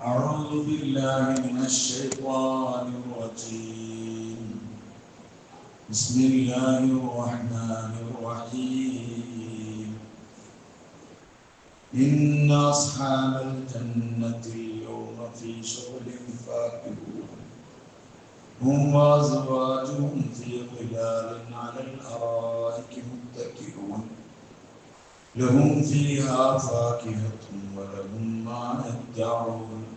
أعوذ بالله من الشيطان الرجيم. بسم الله الرحمن الرحيم. إن أصحاب الجنة اليوم في شغل فاكهون. هم وأزواجهم في ظلال على الأرائك متكئون. لهم فيها فاكهة ولهم ما يدعون.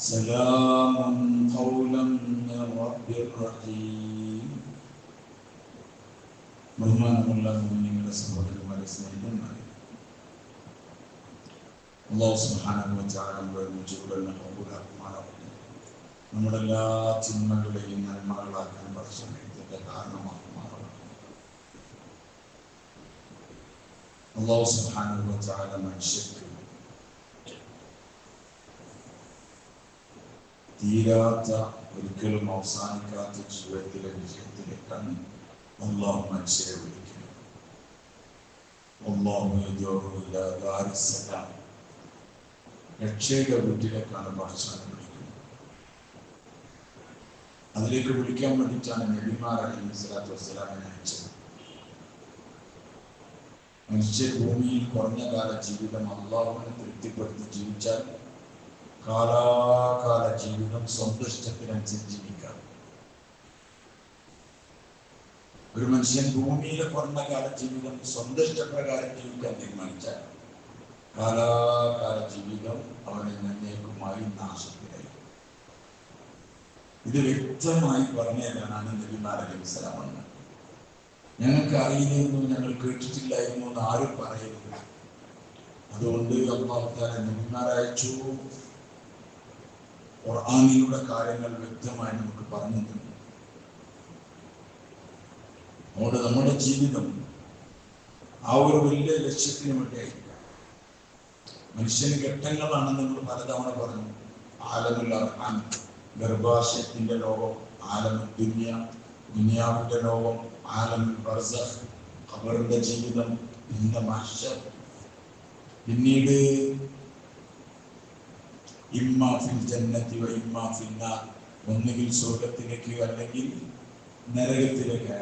سلام قولا من رب رحيم ബഹുമാനമുള്ള നിങ്ങളുടെ സഹോദരന്മാരെ സ്നേഹിതന്മാരെ അള്ളാഹു സുബ്ഹാനഹു വ തആല നമ്മുടെ മുജീബുകളെ കബൂലാക്കുമാറാവട്ടെ നമ്മുടെ എല്ലാ ചിന്മകളെയും നന്മകളാക്കാൻ പരിശ്രമിച്ചതിന്റെ കാരണമാക്കുമാറാവട്ടെ അള്ളാഹു സുബ്ഹാനഹു വ തആല മനുഷ്യർക്ക് തീരാത്ത ഒരിക്കലും അവസാനിക്കാത്ത ജീവിതത്തിലെ വിജയത്തിലേക്കാണ് അള്ളാഹു മനുഷ്യരെ വിളിക്കുന്നത് സലാം രക്ഷയുടെ വീട്ടിലേക്കാണ് ഭക്ഷണം വിളിക്കുന്നത്. അതിലേക്ക് വിളിക്കാൻ വേണ്ടിയിട്ടാണ് നബിമാർ അലൈഹി സ്വലാത്തു വസ്സലാമിനെ അയച്ചത്. മനുഷ്യ ഭൂമിയിൽ കുറഞ്ഞ കാല ജീവിതം അള്ളാഹുവിനെ തൃപ്തിപ്പെടുത്തി ജീവിച്ചാൽ കാലാകാല ജീവിതം സന്തുഷ്ടത്തിനനുസരിച്ച് ജീവിക്കാം ഒരു മനുഷ്യൻ ഭൂമിയിലെ കുറഞ്ഞ കാല ജീവിതം സന്തുഷ്ടപ്രകാരം ജീവിക്കാൻ തീരുമാനിച്ചാൽ കാലാകാല ജീവിതം അവനെ നന്നേക്കുമായി നാശത്തിലായി. ഇത് വ്യക്തമായി പറഞ്ഞു തരാനാണ് നബിമാർ അലൈഹി സ്വലാം വന്നത്. ഞങ്ങൾക്ക് അറിയില്ലായിരുന്നു ഞങ്ങൾ കേട്ടിട്ടില്ലായിരുന്നു എന്ന് ആരും പറയുന്നില്ല. അതുകൊണ്ട് അള്ളാഹുത്താല നബിമാർ അയച്ചു. ഖുർആാനിലൂടെ കാര്യങ്ങൾ വ്യക്തമായി നമുക്ക് പറഞ്ഞു തന്നു അതുകൊണ്ട് നമ്മുടെ ജീവിതം ആ ഒരു വലിയ ലക്ഷ്യത്തിന് വേണ്ടിയായിരിക്കും. മനുഷ്യന് ഘട്ടങ്ങളാണ് നമ്മൾ പലതവണ പറഞ്ഞു. ആലമുൽ ഗർഭാശയത്തിന്റെ ലോകം ആലമുൽ ദുനിയ ദുനിയാവിന്റെ ലോകം ആലമുൽ ബർസഖ് ഖബറിന്റെ ജീവിതം പിന്നീട് ഫിൽ ജന്നത്തി വ ഫിൽ ഒന്നുകിൽ സ്വർഗത്തിലേക്ക് അല്ലെങ്കിൽ നരകത്തിലേക്ക്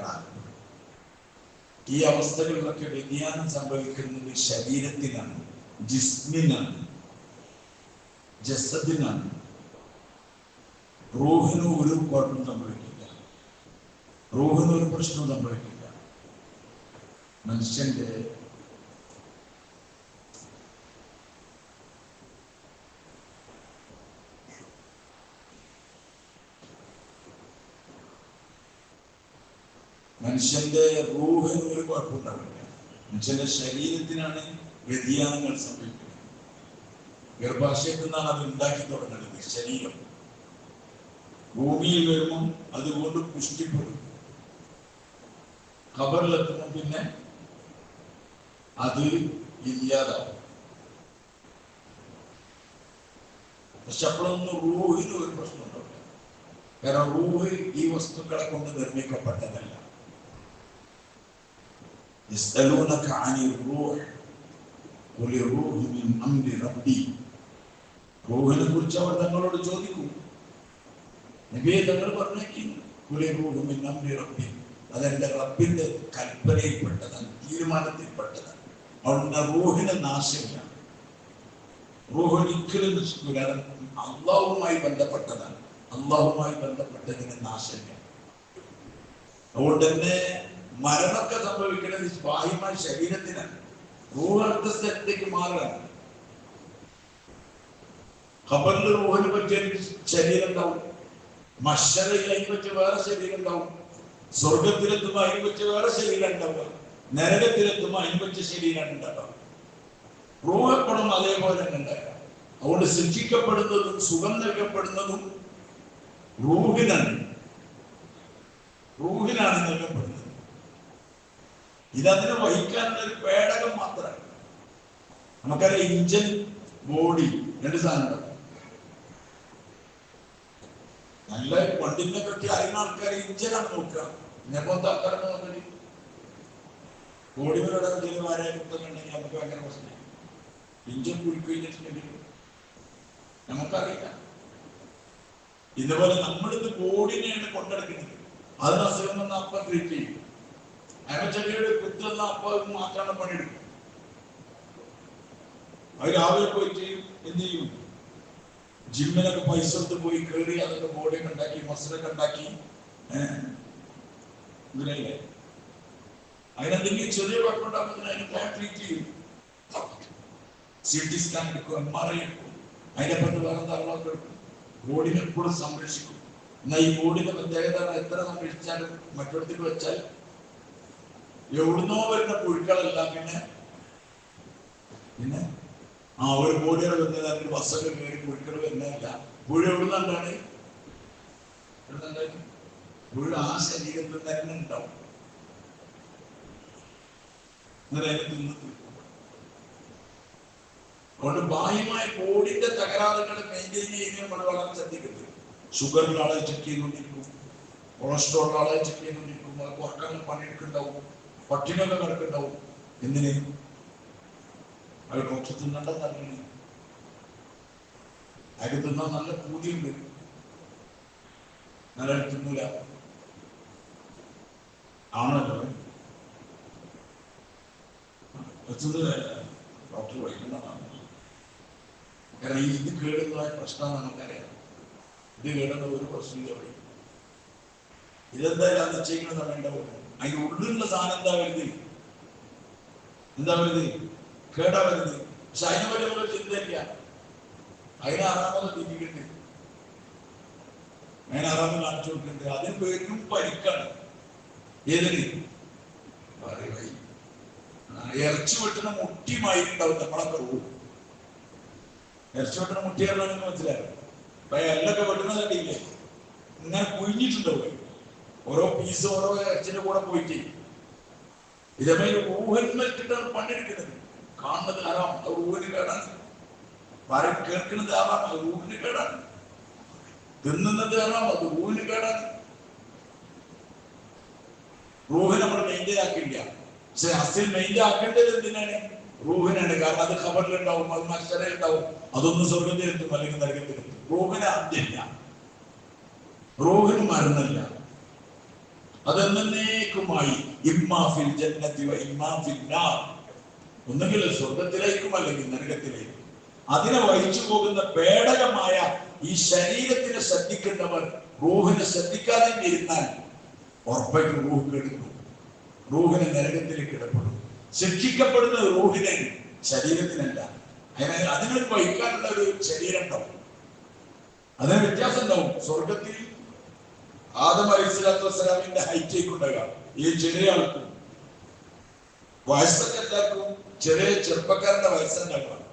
ഈ അവസ്ഥകളിലൊക്കെ വ്യതിയാനം സംഭവിക്കുന്നത് ശരീരത്തിനാണ് ജിസ്മിനാണ് ജസദിനാണ്. റൂഹിന് ഒരു കുഴപ്പം സംഭവിക്കില്ല. റൂഹിന് ഒരു പ്രശ്നം സംഭവിക്കില്ല. മനുഷ്യന്റെ മനുഷ്യന്റെ റൂഹിന് ഒരു കുഴപ്പമുണ്ടാവില്ല. മനുഷ്യന്റെ ശരീരത്തിനാണ് വ്യതിയാനങ്ങൾ സംഭവിക്കുന്നത്. ഗർഭാശയത്തിൽ നിന്നാണ് അത് ഉണ്ടാക്കി തുടങ്ങുന്നത് ശരീരം. ഭൂമിയിൽ വരുമ്പം അതുകൊണ്ട് പുഷ്ടിപ്പെടും. ഖബറിലെത്തുമ്പോൾ പിന്നെ അത് ഇല്ലാതാവും. പക്ഷെ അപ്പോഴൊന്നും റൂഹിന് ഒരു പ്രശ്നം കാരണം റൂഹ് ഈ വസ്തുക്കളെ കൊണ്ട് നിർമ്മിക്കപ്പെട്ടതല്ല. يسألونك عن الروح قل الروح من أمر ربي റൂഹിനെ കുറിച്ച് അവർ തങ്ങളോട് ചോദിക്കും നബിയെ തങ്ങൾ പറഞ്ഞേക്കും കുലി റൂഹ് മിൻ അംരി റബ്ബി അതെന്റെ റബ്ബിന്റെ കൽപ്പനയിൽപ്പെട്ടതാണ് തീരുമാനത്തിൽപ്പെട്ടതാണ് അവരുടെ റൂഹിന് നാശമില്ല റൂഹ് ഒരിക്കലും നശിക്കൂല അത് അള്ളാഹുമായി ബന്ധപ്പെട്ടതാണ് അള്ളാഹുമായി ബന്ധപ്പെട്ടതിന് നാശമില്ല അതുകൊണ്ട് തന്നെ മരണമൊക്കെ സംഭവിക്കുന്നത് ബാഹ്യമായ ശരീരത്തിന് റൂഹ് അടുത്ത സ്ഥലത്തേക്ക് മാറുകയാണ് ഖബറിൽ റൂഹിന് പറ്റിയ ശരീരം ഉണ്ടാവും മഷറയിൽ അതിന് പറ്റിയ വേറെ ശരീരം ഉണ്ടാവും സ്വർഗത്തിലെത്തുമ്പോൾ അതിന് പറ്റിയ വേറെ ശരീരം ഉണ്ടാവുക നരകത്തിലെത്തുമ്പോൾ അതിന് പറ്റിയ ശരീരം ഉണ്ടാവുക. റൂഹപ്പണം അതേപോലെ തന്നെ ഉണ്ടാകാം അതുകൊണ്ട് ശിക്ഷിക്കപ്പെടുന്നതും സുഖം നൽകപ്പെടുന്നതും റൂഹിനാണ്. റൂഹിനാണ് നൽകപ്പെടുന്നത്. ഇതതിനെ വഹിക്കാനുള്ള ഒരു പേടകം മാത്രമാണ് നമുക്കറിയാം ഇഞ്ചൻ ബോഡി രണ്ട് സാധനം നല്ല വണ്ടിനെ പറ്റി അറിയുന്ന ആൾക്കാർ ഇഞ്ചനാണ് നോക്കുക. എന്നെ പോലത്തെ ആൾക്കാരാണ് നോക്കി എന്തെങ്കിലും ആരെ കുത്തുന്നുണ്ടെങ്കിൽ നമുക്ക് ഭയങ്കര പ്രശ്നം ഇഞ്ചൻ കുഴിക്കഴിഞ്ഞിട്ടുണ്ടെങ്കിൽ നമുക്കറിയില്ല. ഇതുപോലെ നമ്മളിത് ബോഡിനെയാണ് കൊണ്ടെടുക്കുന്നത്. അതിന് അസുഖം വന്ന അപ്പം ട്രീറ്റ് ചെയ്യും. അയമച്ചെടിയുടെ കുത്തുന്ന അപ്പം മാത്രമാണ് പണിയെടുക്കും അത് രാവിലെ പോയിട്ട് എന്ത് ചെയ്യും? ജിമ്മിനൊക്കെ പൈസ എടുത്ത് പോയി കേറി അതൊക്കെ ബോഡിയൊക്കെ ഉണ്ടാക്കി മസിലൊക്കെ ഉണ്ടാക്കി. ഇതിനല്ലേ അതിനെന്തെങ്കിലും ചെറിയ കുഴപ്പമുണ്ടാകുമ്പോൾ ട്രീറ്റ് ചെയ്യും. സി ടി സ്കാൻ എടുക്കും എം ആർ ഐ എടുക്കും. അതിനെ പറ്റി വേറെ ധാരാളമൊക്കെ എടുക്കും. ബോഡിനെ കൂടെ സംരക്ഷിക്കും. എന്നാൽ ഈ ബോഡിന്റെ പ്രത്യേകത എത്ര സംരക്ഷിച്ചാലും മറ്റിടത്തേക്ക് വെച്ചാൽ എവിടുന്നോ വരുന്ന പുഴുക്കളെല്ലാം പിന്നെ പിന്നെ ആ ഒരു കോടികൾ വരുന്നത് അതിന്റെ ബസ്സൊക്കെ കയറി പുഴുക്കൾ വരുന്നതല്ല. പുഴ എവിടുന്നുണ്ടാണ്? എവിടുന്നുണ്ടാണ് പുഴ ആ ശരീരത്തിൽ തന്നെ ഉണ്ടാവും. അതിനെ അതുകൊണ്ട് ബാഹ്യമായ ബോഡിന്റെ തകരാറുകൾ മെയിന്റെയിൻ ചെയ്യുകയും നമ്മൾ വളരെ ശ്രദ്ധിക്കുന്നത് ഷുഗറിലുള്ള ആളെ ചെക്ക് ചെയ്തുകൊണ്ടിരിക്കും. കൊളസ്ട്രോൾ ആളെ ചെക്ക് ചെയ്തുകൊണ്ടിരിക്കും. ഉറക്കങ്ങൾ പണിയെടുക്കുന്നുണ്ടാവും. പട്ടിണിയൊക്കെ കിടക്കുന്നുണ്ടാവും. എന്തിന്? അവർ ഡോക്ടർ തിന്നണ്ടെന്ന് അറിയണേ അയാൾക്ക് തിന്നാൻ നല്ല കൂലിയുണ്ട് നല്ല തിന്നൂല. ആണല്ലോ ഡോക്ടർ വഹിക്കുന്നതാണ് കാരണം ഈ ഇത് കേടുന്നതായ പ്രശ്നം നമുക്കറിയാം. ഇത് കേടുന്ന ഒരു പ്രശ്നമില്ല വഴി ഇതെന്തായാലും അത് നിശ്ചയിക്കണം വേണ്ട അതിന്റെ ഉള്ളിലുള്ള സാധനം എന്താ വരുന്നത് എന്താ വരുന്നത് കേടാ വരുന്നത് പക്ഷെ അതിനെ പറ്റി നമ്മൾ ചിന്തയില്ല അതിനെ ആറാമത് തിരിക്കുന്നുണ്ട് അങ്ങനെ ആറാമത് കാണിച്ചു കൊടുക്കുന്നുണ്ട് അതിന് പേരും പരിക്കാണ്. ഏതിന്? ഇറച്ചി വെട്ടുന്ന മുട്ടിയുമായി ഉണ്ടാവും നമ്മളൊക്കെ റൂം ഇറച്ചി വെട്ടുന്ന മുട്ടിയാണെന്ന് മനസ്സിലായി? എല്ലൊക്കെ വെട്ടുന്നതല്ലേ ഇങ്ങനെ കുഴിഞ്ഞിട്ടുണ്ടാവും. ഓരോ പീസ് ഓരോ അച്ഛന്റെ കൂടെ പോയിട്ട് ഇതേമാതിരി ഊഹന്മേറ്റിട്ടാണ് പണിയെടുക്കുന്നത് കാണുന്നത് ആരാം അത് ഊഹിന് കേടാണ്. വരം കേൾക്കുന്നത് ആറാം അത് ഊഹിന് കേടാണ്. തിന്നുന്നത് ആറാം അത് ഊഹിന് കേടാണ്. റൂഹ് നമ്മൾ മെയിന്റെയിൻ ആക്കില്ല പക്ഷെ അസിൽ മെയിന്റെയിൻ ആക്കേണ്ടത് എന്തിനാണ്? റൂഹിനാണ്. കാരണം അത് ഖബറിലുണ്ടാവും അത് മത്സരമുണ്ടാവും അതൊന്നും സ്വർഗത്തിലെത്തും അല്ലെങ്കിൽ നരകത്തിലെത്തും. റൂഹിന് അന്ത്യമില്ല റൂഹിന് മരണമില്ല. അതെന്നേക്കുമായി ഇമ്മാഫിൽ ജന്നത്തി ഇമ്മാഫിൽ ഒന്നുകിൽ സ്വർഗത്തിലേക്കും അല്ലെങ്കിൽ നരകത്തിലേക്കും. അതിനെ വഹിച്ചു പോകുന്ന പേടകമായ ഈ ശരീരത്തിനെ ശ്രദ്ധിക്കേണ്ടവർ റൂഹിനെ ശ്രദ്ധിക്കാതെ ഇരുന്നാൽ ഉറപ്പയ്ക്ക് റൂഹ് കെടുക്കും. റൂഹിനെ നരകത്തിലേക്ക് ഇടപെടും ശിക്ഷിക്കപ്പെടുന്നത് റൂഹിനെ ശരീരത്തിനല്ല. അതിനെ വഹിക്കാനുള്ള ഒരു ശരീരം ഉണ്ടാവും അതിന് വ്യത്യാസം ഉണ്ടാവും. സ്വർഗത്തിൽ ആദം അലൈഹി സ്വലാത്തു വസ്സലാമിന്റെ ഹൈറ്റേക്ക് ഉണ്ടാകുക ഈ ചെറിയ വയസ്സൊക്കെ എല്ലാവർക്കും ചെറിയ ചെറുപ്പക്കാരന്റെ വയസ്സുണ്ടാക്കണം.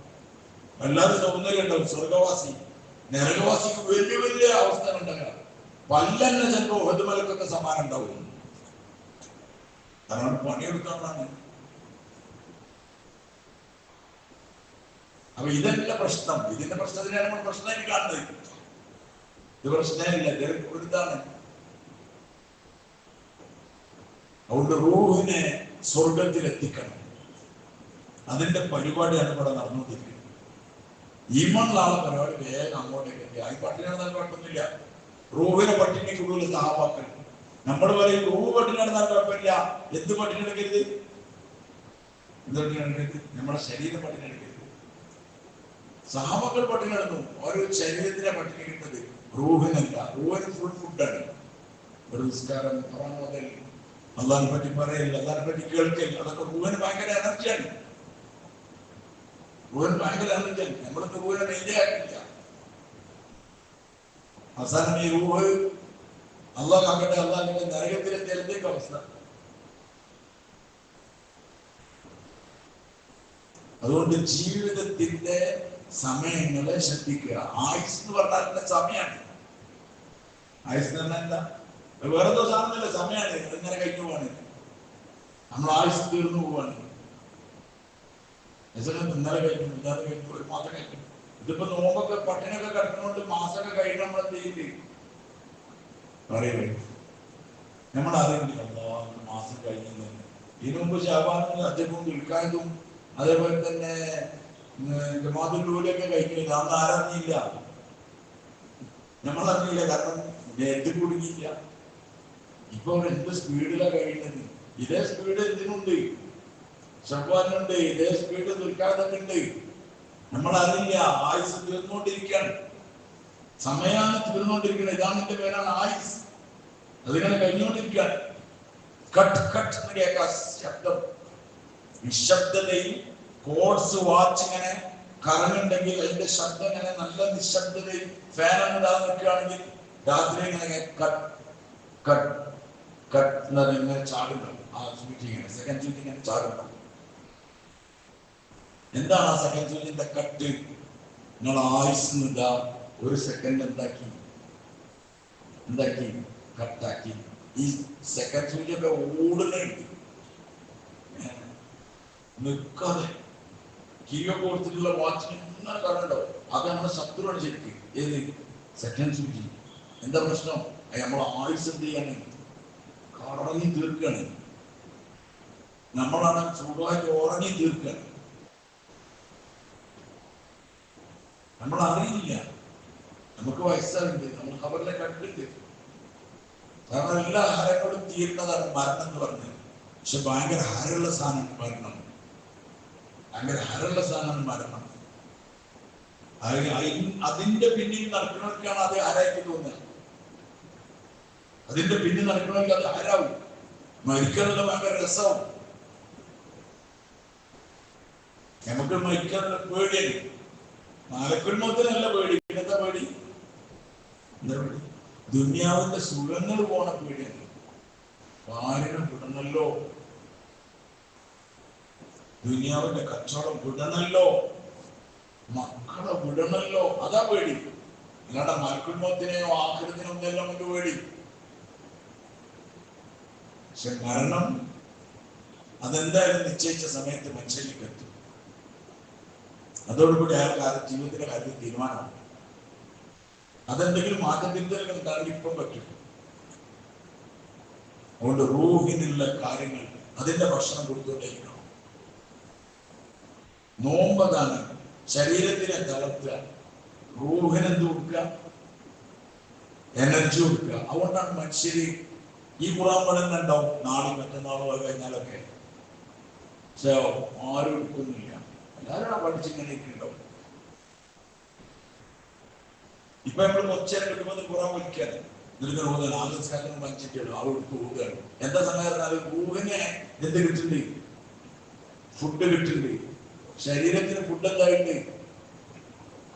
അല്ലാതെ തോന്നുകയുണ്ടാവും സ്വർഗവാസി. നരകവാസിക്ക് വലിയ വലിയ അവസ്ഥ ഉണ്ടാകണം. പല്ലെന്നെ ചിലപ്പോ ഒതുമലക്കൊക്കെ സമാനം ഉണ്ടാവും. കാരണം പണിയെടുത്തോണ്ടാണ് അപ്പൊ ഇതല്ല പ്രശ്നം. ഇതിന്റെ പ്രശ്നത്തിനാണ് നമ്മൾ പ്രശ്നമായിട്ട് കാണുന്നത്. ഇത് പ്രശ്നമില്ല ഒരു ഇതാണ് അതുകൊണ്ട് റൂഹിനെ സ്വർഗത്തിലെത്തിക്കണം. അതിന്റെ പരിപാടിയാണ് ഇവിടെ നടന്നുകൊണ്ടിരിക്കുന്നത് ഈമണ്ണുള്ള ആളെ പരിപാടി വേഗം അങ്ങോട്ടേക്ക് ആ പട്ടിണിയാണ് നല്ല കുഴപ്പമൊന്നുമില്ല റൂഹിനെ പട്ടിണി കൂടുതൽ താപാക്കൽ നമ്മൾ പറയും റൂഹ് പട്ടിണിയാണ് നല്ല കുഴപ്പമില്ല എന്ത് പട്ടിണി എടുക്കരുത്? എന്ത് പട്ടിണി എടുക്കരുത്? നമ്മുടെ ശരീരം പട്ടിണി എടുക്കരുത്. സഹാബാക്കൾ പട്ടിണി എടുക്കും. ഓരോ ശരീരത്തിനെ പട്ടിണി കിട്ടുന്നത് റൂഹിനല്ല. റൂഹിന് ഫുൾ ഫുഡാണ് ഒരു നിസ്കാരം മുതൽ അള്ളാഹിനെ പറ്റി പറയൽ അള്ളാഹിനെ പറ്റി കേൾക്കൽ അതൊക്കെ റൂഹിന് ഭയങ്കര എനർജിയാണ്. മൂവൻ ഭയങ്കര എനർജിയാണ്. നമ്മളൊക്കെ മെയിന്റെ ആക്കില്ല അവസാനം ഈ റൂഹ് അള്ളാഹ് ആകട്ടെ അള്ളാഹിന്റെ നരകത്തിലെ എന്തൊക്കെ അവസ്ഥ. അതുകൊണ്ട് ജീവിതത്തിന്റെ സമയങ്ങളെ ശ്രദ്ധിക്കുക. ആയുസ് എന്ന് പറഞ്ഞാൽ സമയമാണ്. ആയുസ് എന്ന് പറഞ്ഞാൽ എന്താ? വേറെ എന്തോ സാധനമല്ല? സമയമാണ് ഇങ്ങനെ കഴിഞ്ഞു പോവാണ് നമ്മൾ ആയുസ് തീർന്നു പോവാണ്. ഇന്നലെ കഴിഞ്ഞു ഇന്നലെ കഴിഞ്ഞു ഒരു മാസം കഴിഞ്ഞു ഇതിപ്പോ നോമ്പൊക്കെ പട്ടിണിയൊക്കെ കിടക്കുന്നോണ്ട് മാസമൊക്കെ കഴിഞ്ഞ് നമ്മൾ എന്ത് ചെയ്യില്ലേ? പറയേ നമ്മൾ അറിയില്ല മാസം കഴിഞ്ഞു ഇതിനു മുമ്പ് ശാപാനും അജബും വിൽക്കാനും അതേപോലെ തന്നെ ജമാതുല്ലൂലൊക്കെ കഴിക്കില്ല? അന്ന് ആരറിഞ്ഞില്ല. നമ്മളറിഞ്ഞില്ല കാരണം എത്തി കുടുങ്ങിയില്ല ഇപ്പൊ എന്ത് സ്പീഡിലാ കഴിയുന്നത്? ഇതേ സ്പീഡ് എന്തിനുണ്ട്? ഷവ്വാനുണ്ട് ഇതേ സ്പീഡ് ദുൽഖാദുണ്ട് നമ്മൾ അറിയില്ല ആയുസ് തീർന്നുകൊണ്ടിരിക്കുകയാണ്. സമയമാണ് തീർന്നുകൊണ്ടിരിക്കുന്നത്. ഇതാണ് എന്റെ പേരാണ് ആയുസ്. അതിങ്ങനെ കഴിഞ്ഞുകൊണ്ടിരിക്കുകയാണ്. കട്ട് കട്ട് എന്ന് കേൾക്കാം. ശബ്ദം. നിശബ്ദതയിൽ കോഴ്സ് വാച്ച് ഇങ്ങനെ കറങ്ങുണ്ടെങ്കിൽ അതിന്റെ ശബ്ദം ഇങ്ങനെ നല്ല നിശബ്ദതയിൽ ഫാൻ ഇടാതെ നിൽക്കുകയാണെങ്കിൽ രാത്രി ഇങ്ങനെ കട്ട് കട്ട്. എന്ന് പറഞ്ഞ് ചാടുണ്ടാവും ആ സൂചി ഇങ്ങനെ. സെക്കൻഡ് സൂചി ഇങ്ങനെ ചാടുണ്ടാവും എന്താണ് ആ സെക്കൻഡ് സൂചിന്റെ കട്ട് നിങ്ങൾ ആയുസ്സുന്നില്ല ഒരു സെക്കൻഡ് എന്താക്കി? എന്താക്കി? കട്ടാക്കി ഈ സെക്കൻഡ് സൂചിയൊക്കെ ഓടുന്നുണ്ട് നിൽക്കാതെ. കീയൊക്കെ കൊടുത്തിട്ടുള്ള വാച്ചിന് ഇങ്ങനെ കാണണ്ടോ അത് നമ്മുടെ ശത്രുവാണ് ശരിക്കും. ഏത്? സെക്കൻഡ് സൂചി എന്താ പ്രശ്നം? അത് നമ്മളെ ആയുസ് എന്ത് ചെയ്യാണ് കറങ്ങി തീർക്കണ് നമ്മളാണ് സ്വന്തമായിട്ട് ഉറങ്ങി തീർക്കാണ് നമ്മൾ അറിയില്ല നമുക്ക് വയസ്സാറുണ്ട് നമ്മൾ ഖബറിലെ കണ്ടിട്ട് കാരണം എല്ലാ ഹരങ്ങളും തീരുന്നതാണ് മരണം എന്ന് പറഞ്ഞത് പക്ഷെ ഭയങ്കര ഹരമുള്ള സാധനം മരണം. ഭയങ്കര ഹരമുള്ള സാധനം മരണം. അതിന്റെ പിന്നിൽ നടക്കുന്നവർക്കാണ് അത് ഹരായിട്ട് തോന്നുക? അതിന്റെ പിന്നിൽ നടക്കണമെങ്കിൽ അത് ആരാവും മരിക്കാനുള്ള ഭയങ്കര രസവും. നമുക്ക് മരിക്കാനുള്ള പേടിയാണ്. മാലക്കുൽമത്തിന് പേടി പിന്നത്തെ പേടി? എന്താ പേടി? ദുന്യാവിന്റെ സുഖങ്ങൾ പോണ പേടിയാണ്. ഭാര്യനെ വിടണല്ലോ. ദുനിയാവിന്റെ കച്ചവടം വിടണല്ലോ. മക്കളെ വിടണല്ലോ. അതാ പേടി. അല്ലാണ്ട് മരക്കുടുംബത്തിനെയോ ആഹൃതിനോ ഒന്നെല്ലാം കൊണ്ട് പേടി. പക്ഷെ മരണം അതെന്തായാലും നിശ്ചയിച്ച സമയത്ത് മനുഷ്യനിലേക്ക് എത്തും. അതോടുകൂടി അയാൾക്ക് ആ ജീവിതത്തിന്റെ കാര്യത്തിൽ തീരുമാനമാണ് അതെന്തെങ്കിലും മാറ്റത്തിരുത്തലുകൾ ഉണ്ടാകും ഇപ്പം പറ്റും. അതുകൊണ്ട് റൂഹിനുള്ള കാര്യങ്ങൾ അതിന്റെ ഭക്ഷണം കൊടുത്തുകൊണ്ടേയിരിക്കണം നോമ്പതാണ്. ശരീരത്തിനെ തളർത്തുക. റൂഹിനെന്ത് കൊടുക്കുക? എനർജി കൊടുക്കുക. അതുകൊണ്ടാണ് മനുഷ്യര് ഈ കുറാൻ പഠനം ഉണ്ടാവും. നാളെയും മറ്റന്നാളോ കഴിഞ്ഞാലൊക്കെ. പക്ഷേ ആരും എടുക്കുന്നില്ല. എല്ലാവരും ആ പഠിച്ചിങ്ങനെ ഉണ്ടാവും. ഇപ്പൊ നമ്മൾ കൊച്ചേരം കിട്ടുമ്പോൾ കുറാൻ വലിക്കാതെ എന്നിട്ട് പോകുന്നത് ആലോചിക്കാനും പഞ്ചിട്ടുള്ളൂ ആ എടുത്ത് പോവുകയാണ്. എന്താ സമയത്ത് റൂഹിനെ എന്ത് കിട്ടുന്നുണ്ട്? ഫുഡ് കിട്ടുന്നുണ്ട്. ശരീരത്തിന് ഫുഡ് എന്തായിട്ട്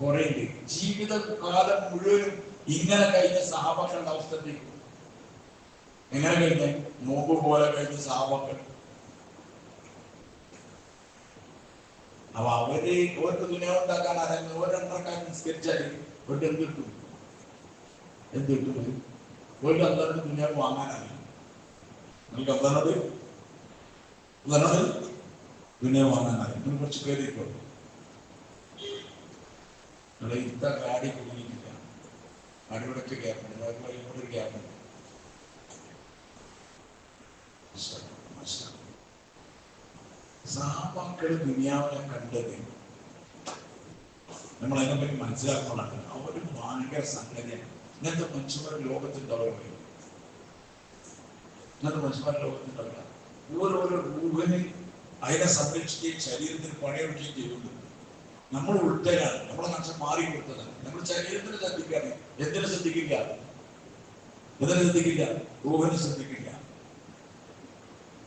കുറയുണ്ട്. ജീവിതകാലം മുഴുവനും ഇങ്ങനെ കഴിഞ്ഞ സഹാബാക്കളുടെ അവസ്ഥ? എങ്ങനെ കഴിഞ്ഞ? നോമ്പ് പോലെ കഴിഞ്ഞ് സാപങ്ങൾ അപ്പൊ അവർ അവർക്ക് ദുനിയാവുണ്ടാക്കാൻ ആരാണ് ഒരെണ്ണക്കാർ നിസ്കരിച്ചാൽ അവർക്ക് എന്ത് കിട്ടും? എന്ത് കിട്ടും ഒരു അല്ലാണ്ട് ദുനിയാവ് വാങ്ങാനറിയാം നിങ്ങൾക്ക് അല്ലാണ്ട് അല്ലാണ്ട് ദുനിയാവ് വാങ്ങാനറിയാം നിങ്ങൾ കുറച്ച് കയറിക്കോ നിങ്ങൾ ഇത്ത കാടി കുടുങ്ങിയിട്ടില്ല അടിവിടക്ക് ഗ്യാപ്പുണ്ട് ഇവിടെ ഒരു ഗ്യാപ്പുണ്ട് സഹാബാക്കൾ ദുനിയാവിനെ കണ്ടത് നമ്മൾ അതിനെപ്പറ്റി മനസ്സിലാക്കണം അവർ ഭയങ്കര സംഗതിയാണ്. ഇങ്ങനത്തെ മനുഷ്യന്മാർ ലോകത്തുണ്ടാവില്ല ഇങ്ങനത്തെ മനുഷ്യന്മാർ ലോകത്തുണ്ടാവില്ല ഓരോരോ റൂഹന് അതിനെ സംരക്ഷിക്കുകയും ശരീരത്തിന് പണിയെടുക്കുകയും ചെയ്യുന്നു. നമ്മൾ ഉൾത്തരാണ് നമ്മളെ മനസ്സ് മാറി കൊടുത്തതാണ് നമ്മൾ ശരീരത്തിന് ശ്രദ്ധിക്കാണ് എന്തിനു ശ്രദ്ധിക്കില്ല? എന്തിനു ശ്രദ്ധിക്കില്ല? ഊഹന് ശ്രദ്ധിക്കില്ല.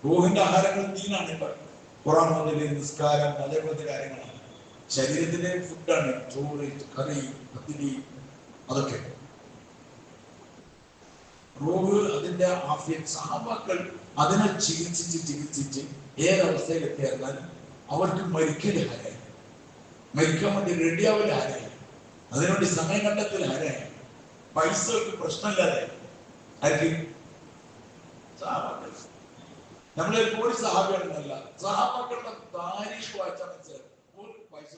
റൂഹിന്റെ ആഹാരങ്ങൾ തീനാണ് ഇപ്പൊ ഖുറാൻ മുതൽ നിസ്കാരം അതേപോലത്തെ കാര്യങ്ങളാണ്. ശരീരത്തിലെ ഫുഡാണ് ചോറ് കറി പത്തിരി അതൊക്കെ. റൂഹ് അതിന്റെ ആഫ്യം സഹാബാക്കൾ അതിനെ ചികിത്സിച്ച് ചികിത്സിച്ച് ഏതവസ്ഥയിൽ എത്തിയാൽ അവർക്ക് മരിക്കൽ ഹരായി മരിക്കാൻ വേണ്ടി റെഡിയാവൽ ഹരായി അതിനുവേണ്ടി സമയം കണ്ടെത്തൽ ഹരായി പൈസ പ്രശ്നമില്ലാതെ ആയിരിക്കും നമ്മളെ പോലീസ് സഹാബികളൊന്നല്ല സഹാബാക്കളുടെ താരീഖ് വായിച്ചാൽ മനസ്സിലായി ഒരു പൈസ